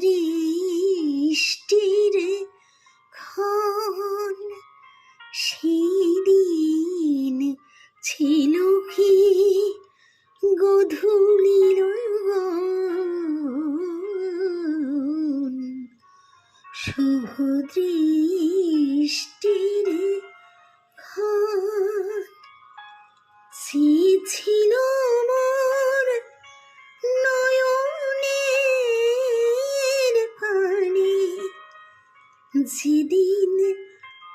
দৃষ্টির ক্ষণ সেদিন ছিল কি গধূলির। শুভ দৃষ্টির ক্ষণ সে যেদিন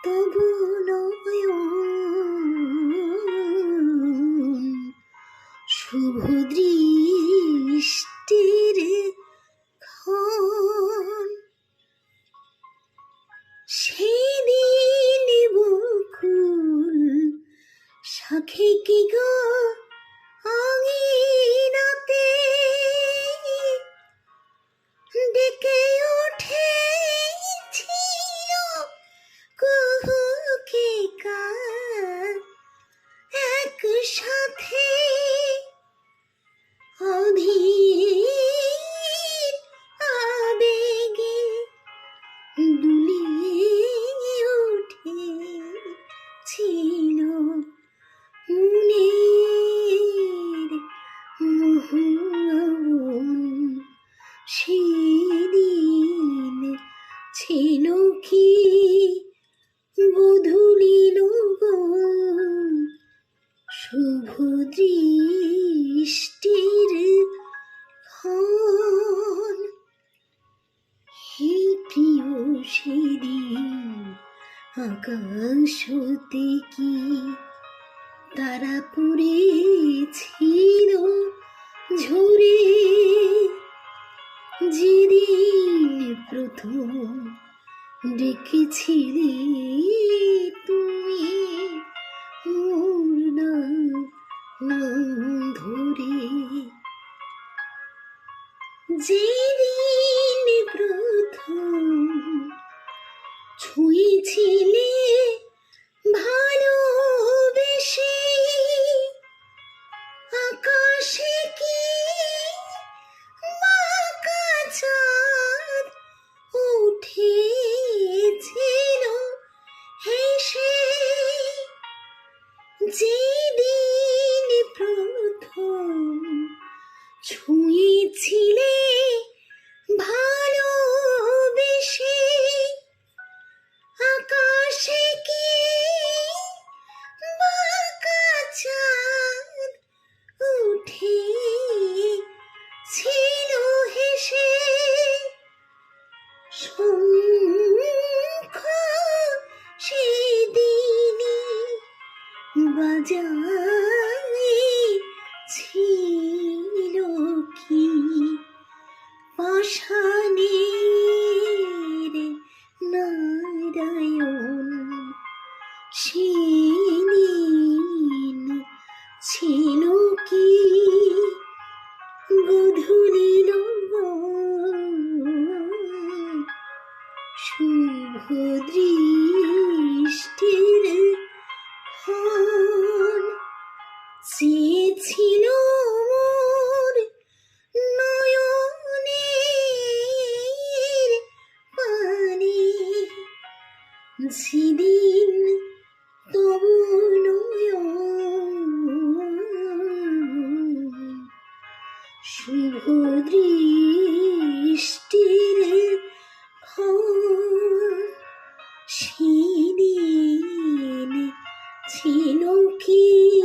তবু শুভ দৃষ্টির ক্ষণ। সেদিন বকুল শাখে কি গো সাথে দৃষ্টির ক্ষণ হে প্রিয় সেদিন, আকাশতে কি তারা পড়েছিল ঝরে? যেদিন প্রথম ডেকেছিলে তুমি মোর নাম নাম ধরে যেদিন প্রথম ছুঁয়েছিলে ভালোবেসে আকাশে কি উঠেছিল হেসে যেদিন বাজাই ছিল কি? পাষাণের নারায়ণ সেদিন ছিল কি? গধূলির শুভ দৃষ্টির আছে দিন তবু শুভ দৃষ্টির সেদিন ছিল কি